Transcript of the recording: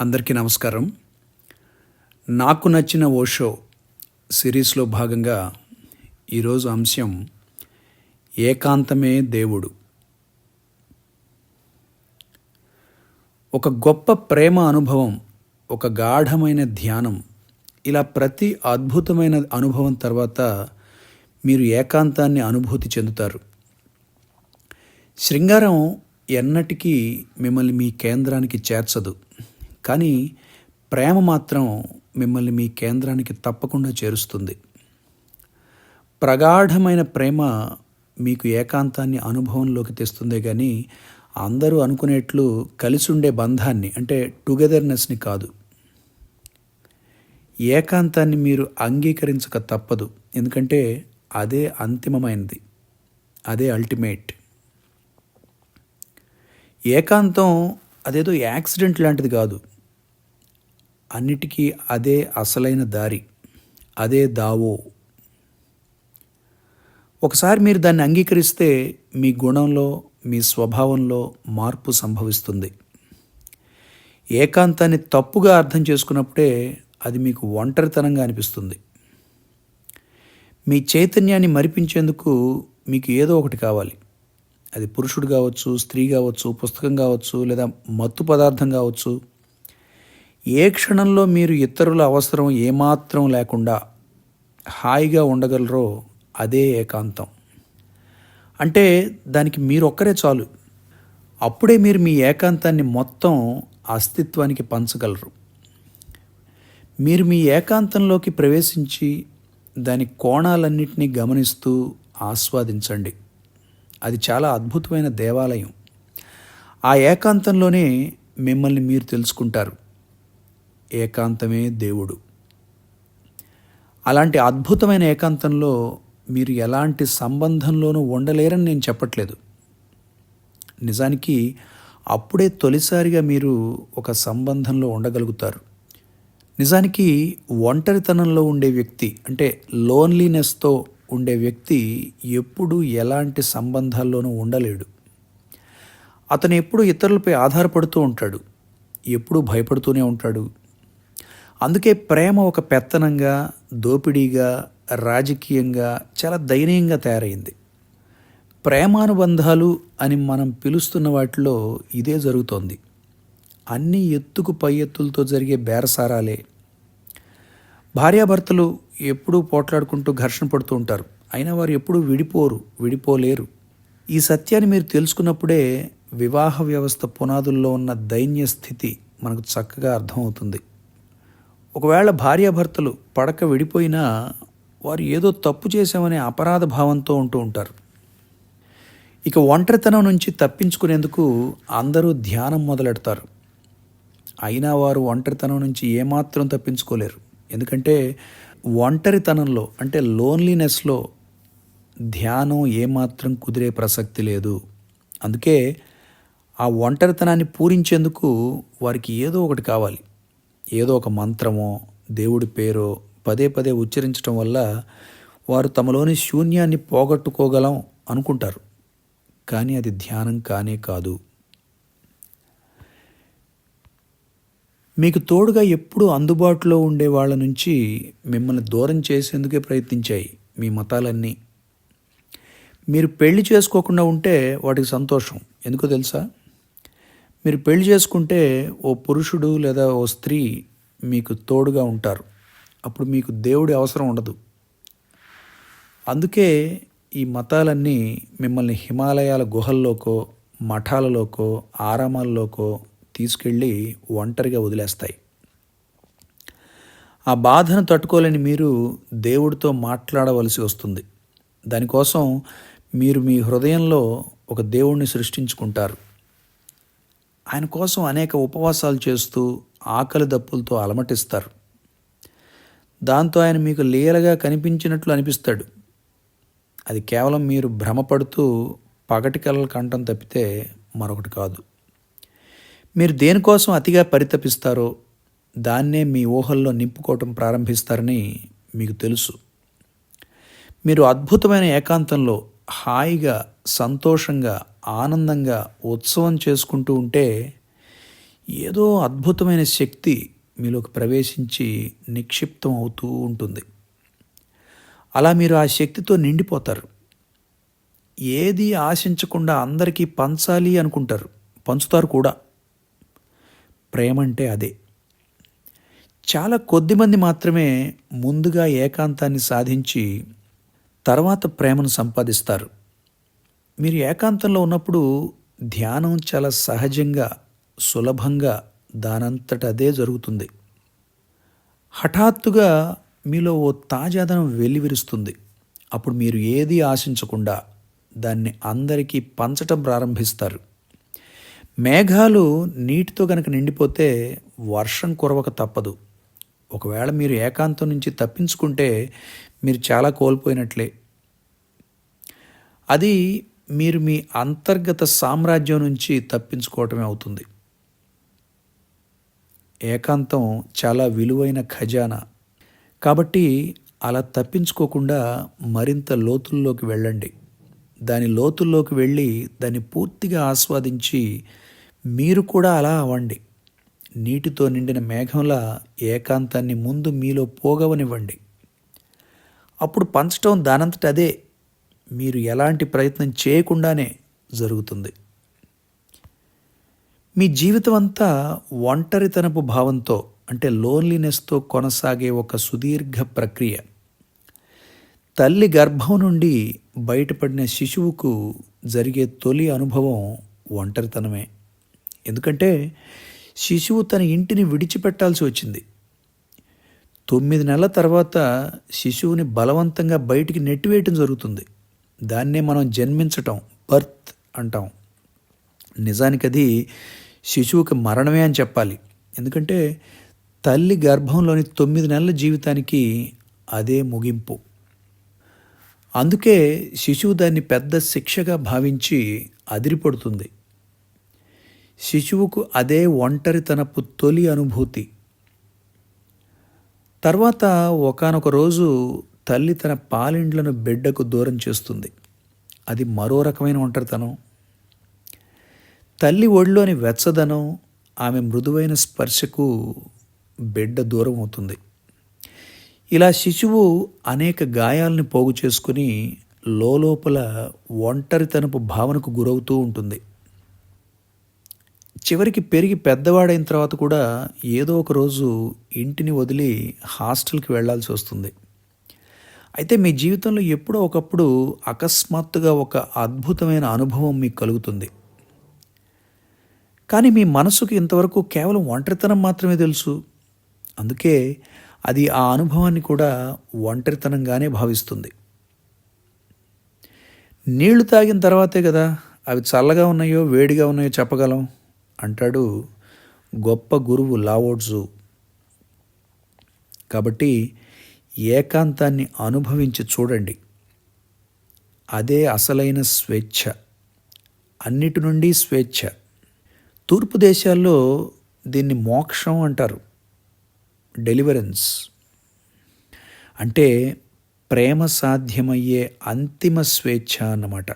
అందరికీ నమస్కారం. నాకు నచ్చిన ఓషో సిరీస్లో భాగంగా ఈరోజు అంశం ఏకాంతమే దేవుడు. ఒక గొప్ప ప్రేమ అనుభవం ఒక గాఢమైన ధ్యానం ఇలా ప్రతి అద్భుతమైన అనుభవం తర్వాత మీరు ఏకాంతాన్ని అనుభూతి చెందుతారు. శృంగారం ఎన్నటికీ మిమ్మల్ని మీ కేంద్రానికి చేర్చదు. కానీ ప్రేమ మాత్రం మిమ్మల్ని మీ కేంద్రానికి తప్పకుండా చేరుస్తుంది. ప్రగాఢమైన ప్రేమ మీకు ఏకాంతాన్ని అనుభవంలోకి తెస్తుందే కానీ అందరూ అనుకునేట్లు కలిసి ఉండే బంధాన్ని అంటే టుగెదర్నెస్ని కాదు. ఏకాంతాన్ని మీరు అంగీకరించక తప్పదు. ఎందుకంటే అదే అంతిమమైనది. అదే అల్టిమేట్. ఏకాంతం అదేదో యాక్సిడెంట్ లాంటిది కాదు. అన్నిటికీ అదే అసలైన దారి అదే దావో. ఒకసారి మీరు దాన్ని అంగీకరిస్తే మీ గుణంలో మీ స్వభావంలో మార్పు సంభవిస్తుంది. ఏకాంతాన్ని తప్పుగా అర్థం చేసుకున్నప్పుడే అది మీకు ఒంటరితనంగా అనిపిస్తుంది. మీ చైతన్యాన్ని మరిపించేందుకు మీకు ఏదో ఒకటి కావాలి. అది పురుషుడు కావచ్చు స్త్రీ కావచ్చు పుస్తకం కావచ్చు లేదా మత్తు పదార్థం కావచ్చు ఏ క్షణంలో మీరు ఇతరుల అవసరం ఏమాత్రం లేకుండా హాయిగా ఉండగలరో అదే ఏకాంతం. అంటే దానికి మీరు ఒక్కరే చాలు. అప్పుడే మీరు మీ ఏకాంతాన్ని మొత్తం అస్తిత్వానికి పంచగలరు. మీరు మీ ఏకాంతంలోకి ప్రవేశించి దాని కోణాలన్నింటినీ గమనిస్తూ ఆస్వాదించండి. అది చాలా అద్భుతమైన దేవాలయం. ఆ ఏకాంతంలోనే మిమ్మల్ని మీరు తెలుసుకుంటారు. ఏకాంతమే దేవుడు. అలాంటి అద్భుతమైన ఏకాంతంలో మీరు ఎలాంటి సంబంధంలోనూ ఉండలేరని నేను చెప్పట్లేదు. నిజానికి అప్పుడే తొలిసారిగా మీరు ఒక సంబంధంలో ఉండగలుగుతారు. నిజానికి ఒంటరితనంలో ఉండే వ్యక్తి అంటే లోన్లీనెస్తో ఉండే వ్యక్తి ఎప్పుడు ఎలాంటి సంబంధాల్లోనూ ఉండలేడు. అతను ఎప్పుడు ఇతరులపై ఆధారపడుతూ ఉంటాడు ఎప్పుడూ భయపడుతూనే ఉంటాడు అందుకే ప్రేమ ఒక పెత్తనంగా దోపిడీగా రాజకీయంగా చాలా దయనీయంగా తయారైంది. ప్రేమానుబంధాలు అని మనం పిలుస్తున్న వాటిలో ఇదే జరుగుతోంది. అన్ని ఎత్తుకు పై ఎత్తులతో జరిగే బేరసారాలే. భార్యాభర్తలు ఎప్పుడూ పోట్లాడుకుంటూ ఘర్షణ పడుతూ ఉంటారు. అయినా వారు ఎప్పుడూ విడిపోరు విడిపోలేరు. ఈ సత్యాన్ని మీరు తెలుసుకున్నప్పుడే వివాహ వ్యవస్థ పునాదుల్లో ఉన్న దైన్య స్థితి మనకు చక్కగా అర్థమవుతుంది. ఒకవేళ భార్యాభర్తలు పడక విడిపోయినా వారు ఏదో తప్పు చేశామనే అపరాధ భావంతో ఉంటూ ఉంటారు. ఇక ఒంటరితనం నుంచి తప్పించుకునేందుకు అందరూ ధ్యానం మొదలెడతారు. అయినా వారు ఒంటరితనం నుంచి ఏమాత్రం తప్పించుకోలేరు. ఎందుకంటే ఒంటరితనంలో అంటే లోన్లీనెస్లో ధ్యానం ఏమాత్రం కుదిరే ప్రసక్తి లేదు. అందుకే ఆ ఒంటరితనాన్ని పూరించేందుకు వారికి ఏదో ఒకటి కావాలి. ఏదో ఒక మంత్రమో దేవుడి పేరో పదే పదే ఉచ్చరించడం వల్ల వారు తమలోని శూన్యాన్ని పోగొట్టుకోగలం అనుకుంటారు. కానీ అది ధ్యానం కానే కాదు. మీకు తోడుగా ఎప్పుడూ అందుబాటులో ఉండే వాళ్ళ నుంచి మిమ్మల్ని దూరం చేసేందుకే ప్రయత్నించాయి మీ మతాలన్నీ. మీరు పెళ్ళి చేసుకోకుండా ఉంటే వాటికి సంతోషం. ఎందుకో తెలుసా? మీరు పెళ్ళి చేసుకుంటే ఓ పురుషుడు లేదా ఓ స్త్రీ మీకు తోడుగా ఉంటారు. అప్పుడు మీకు దేవుడి అవసరం ఉండదు. అందుకే ఈ మతాలన్నీ మిమ్మల్ని హిమాలయాల గుహల్లోకో మఠాలలోకో ఆరామాల్లోకో తీసుకెళ్ళి ఒంటరిగా వదిలేస్తాయి. ఆ బాధను తట్టుకోలేని మీరు దేవుడితో మాట్లాడవలసి వస్తుంది. దానికోసం మీరు మీ హృదయంలో ఒక దేవుణ్ణి సృష్టించుకుంటారు. ఆయన కోసం అనేక ఉపవాసాలు చేస్తూ ఆకలి దప్పులతో అలమటిస్తారు. దాంతో ఆయన మీకు లీలగా కనిపించినట్లు అనిపిస్తాడు. అది కేవలం మీరు భ్రమపడుతూ పగటి కలలు కంఠం తప్పితే మరొకటి కాదు. మీరు దేనికోసం అతిగా పరితపిస్తారో దాన్నే మీ ఊహల్లో నింపుకోవటం ప్రారంభిస్తారని మీకు తెలుసు. మీరు అద్భుతమైన ఏకాంతంలో హాయిగా సంతోషంగా ఆనందంగా ఉత్సవం చేసుకుంటూ ఉంటే ఏదో అద్భుతమైన శక్తి మీలోకి ప్రవేశించి నిక్షిప్తం అవుతూ ఉంటుంది. అలా మీరు ఆ శక్తితో నిండిపోతారు. ఏది ఆశించకుండా అందరికీ పంచాలి అనుకుంటారు. పంచుతారు కూడా. ప్రేమ అంటే అదే. చాలా కొద్దిమంది మాత్రమే ముందుగా ఏకాంతాన్ని సాధించి తర్వాత ప్రేమను సంపాదిస్తారు. మీరు ఏకాంతంలో ఉన్నప్పుడు ధ్యానం చాలా సహజంగా సులభంగా దానంతట అదే జరుగుతుంది. హఠాత్తుగా మీలో ఓ తాజాదనం వెల్లివిరుస్తుంది. అప్పుడు మీరు ఏది ఆశించకుండా దాన్ని అందరికీ పంచటం ప్రారంభిస్తారు. మేఘాలు నీటితో కనుక నిండిపోతే వర్షం కురవక తప్పదు. ఒకవేళ మీరు ఏకాంతం నుంచి తప్పించుకుంటే మీరు చాలా కోల్పోయినట్లే. అది మీరు మీ అంతర్గత సామ్రాజ్యం నుంచి తప్పించుకోవటమే అవుతుంది. ఏకాంతం చాలా విలువైన ఖజానా. కాబట్టి అలా తప్పించుకోకుండా మరింత లోతుల్లోకి వెళ్ళండి. దాని లోతుల్లోకి వెళ్ళి దాన్ని పూర్తిగా ఆస్వాదించి మీరు కూడా అలా అవ్వండి. నీటితో నిండిన మేఘంలా ఏకాంతాన్ని ముందు మీలో పోగవనివ్వండి. అప్పుడు పంచటం దానంతట అదే మీరు ఎలాంటి ప్రయత్నం చేయకుండానే జరుగుతుంది. మీ జీవితం అంతా ఒంటరితనపు భావంతో అంటే లోన్లీనెస్తో కొనసాగే ఒక సుదీర్ఘ ప్రక్రియ. తల్లి గర్భం నుండి బయటపడిన శిశువుకు జరిగే తొలి అనుభవం ఒంటరితనమే. ఎందుకంటే శిశువు తన ఇంటిని విడిచిపెట్టాల్సి వచ్చింది. తొమ్మిది నెలల తర్వాత శిశువుని బలవంతంగా బయటికి నెట్టివేయటం జరుగుతుంది. దాన్నే మనం జన్మించటం బర్త్ అంటాం. నిజానికి అది శిశువుకి మరణమే అని చెప్పాలి. ఎందుకంటే తల్లి గర్భంలోని తొమ్మిది నెలల జీవితానికి అదే ముగింపు. అందుకే శిశువు దాన్ని పెద్ద శిక్షగా భావించి అదిరిపడుతుంది. శిశువుకు అదే ఒంటరితనపు తొలి అనుభూతి. తర్వాత ఒకనొక రోజు తల్లి తన పాలిండ్లను బిడ్డకు దూరం చేస్తుంది. అది మరో రకమైన ఒంటరితనం. తల్లి ఒడిలోని వెచ్చదనం ఆమె మృదువైన స్పర్శకు బిడ్డ దూరం అవుతుంది. ఇలా శిశువు అనేక గాయాలని పోగు చేసుకుని లోపల ఒంటరితనపు భావనకు గురవుతూ ఉంటుంది. చివరికి పెరిగి పెద్దవాడైన తర్వాత కూడా ఏదో ఒక రోజు ఇంటిని వదిలి హాస్టల్కి వెళ్ళాల్సి వస్తుంది. అయితే మీ జీవితంలో ఎప్పుడో ఒకప్పుడు అకస్మాత్తుగా ఒక అద్భుతమైన అనుభవం మీకు కలుగుతుంది. కానీ మీ మనసుకు ఇంతవరకు కేవలం ఒంటరితనం మాత్రమే తెలుసు. అందుకే అది ఆ అనుభవాన్ని కూడా ఒంటరితనంగానే భావిస్తుంది. నీళ్ళు తాగిన తర్వాతే కదా అవి చల్లగా ఉన్నాయో వేడిగా ఉన్నాయో చెప్పగలం అంటాడు గొప్ప గురువు లావోడ్జు కాబట్టి ఏకాంతాన్ని అనుభవించి చూడండి. అదే అసలైన స్వేచ్ఛ. అన్నిటి నుండి స్వేచ్ఛ. తూర్పు దేశాల్లో దీన్ని మోక్షం అంటారు. డెలివరెన్స్ అంటే ప్రేమ సాధ్యమయ్యే అంతిమ స్వేచ్ఛ అన్నమాట.